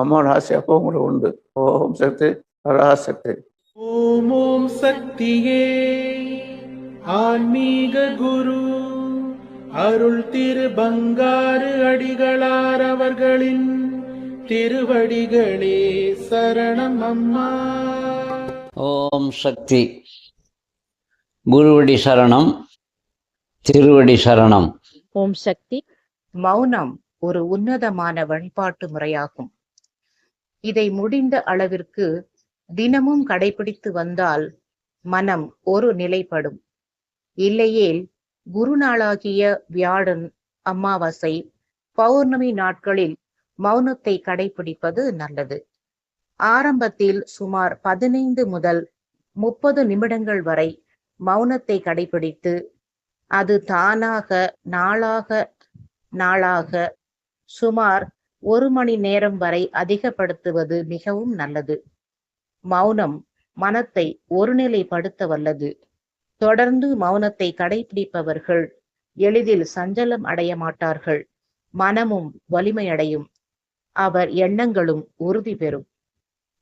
அம்மா ராசி அப்போ உங்களுக்கு உண்டு. ஓம் சக்தி பராசக்தி. ஓம் ஓம் சக்தியே ஆன்மீக குரு அருள் திரு பங்காரு அடிகளார் அவர்களின் திருவடிகளே சரணம் அம்மா. ஓம் சக்தி குருவடி சரணம் திருவடி சரணம். ஓம் சக்தி. மௌனம் ஒரு உன்னதமான வழிபாட்டு முறையாகும். இதை முடிந்த அளவிற்கு தினமும் கடைபிடித்து வந்தால் மனம் ஒரு நிலைப்படும். இல்லையேல் குருநாளாகிய வியாழன் அமாவாசை பௌர்ணமி நாட்களில் மௌனத்தை கடைபிடிப்பது நல்லது. ஆரம்பத்தில் சுமார் பதினைந்து முதல் முப்பது நிமிடங்கள் வரை மௌனத்தை கடைபிடித்து அது தானாக நாளாக நாளாக சுமார் ஒரு மணி நேரம் வரை அதிகப்படுத்துவது மிகவும் நல்லது. மௌனம் மனத்தை ஒருநிலைப்படுத்த வல்லது. தொடர்ந்து மௌனத்தை கடைபிடிப்பவர்கள் எளிதில் சஞ்சலம் அடைய மாட்டார்கள். மனமும் வலிமையடையும். அவர் எண்ணங்களும் உறுதி பெறும்.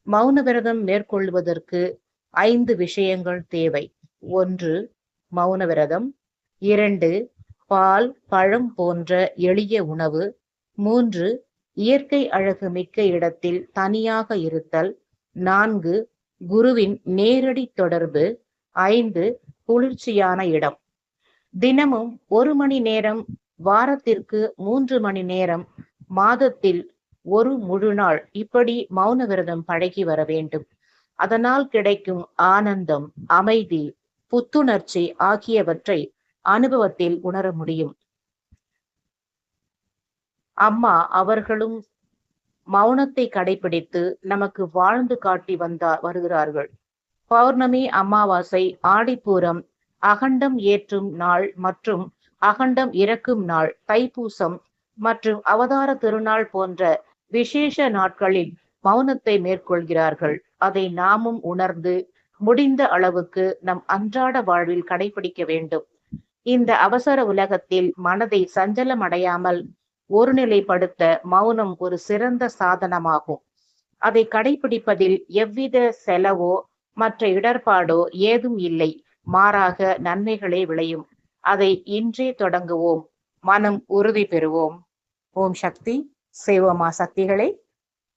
மௌன விரதம் மேற்கொள்வதற்கு ஐந்து விஷயங்கள் தேவை. ஒன்று மௌன விரதம். இரண்டு பால் பழம் போன்ற எளிய உணவு. மூன்று இயற்கை அழகு மிக்க இடத்தில் தனியாக இருத்தல். நான்கு குருவின் நேரடி தொடர்பு. ஐந்து குளிர்ச்சியான இடம். தினமும் ஒரு மணி நேரம் வாரத்திற்கு மூன்று மணி நேரம் மாதத்தில் ஒரு முழு நாள் இப்படி மௌன விரதம் பழகி வர வேண்டும். அதனால் கிடைக்கும் ஆனந்தம் அமைதி புத்துணர்ச்சி ஆகியவற்றை அனுபவத்தில் உணர முடியும். அம்மா அவர்களும் மௌனத்தை கடைபிடித்து நமக்கு வாழ்ந்து காட்டி வந்தா வருகிறார்கள். பௌர்ணமி அமாவாசை ஆடிப்பூரம் அகண்டம் ஏற்றும் நாள் மற்றும் அகண்டம் இறக்கும் நாள் தைப்பூசம் மற்றும் அவதார திருநாள் போன்ற விசேஷ நாட்களில் மௌனத்தை மேற்கொள்கிறார்கள். அதை நாமும் உணர்ந்து முடிந்த அளவுக்கு நம் அன்றாட வாழ்வில் கடைபிடிக்க வேண்டும். இந்த அவசர உலகத்தில் மனதை சஞ்சலம் அடையாமல் ஒருநிலைப்படுத்த மௌனம் ஒரு சிறந்த சாதனமாகும். அதை கடைபிடிப்பதில் எவ்வித செலவோ மற்ற இடர்பாடோ ஏதும் இல்லை. மாறாக நன்மைகளே விளையும். அதை இன்றே தொடங்குவோம். மனம் உறுதி பெறுவோம். ஓம் சக்தி. செய்வோமா சக்திகளை.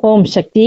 ஓம் சக்தி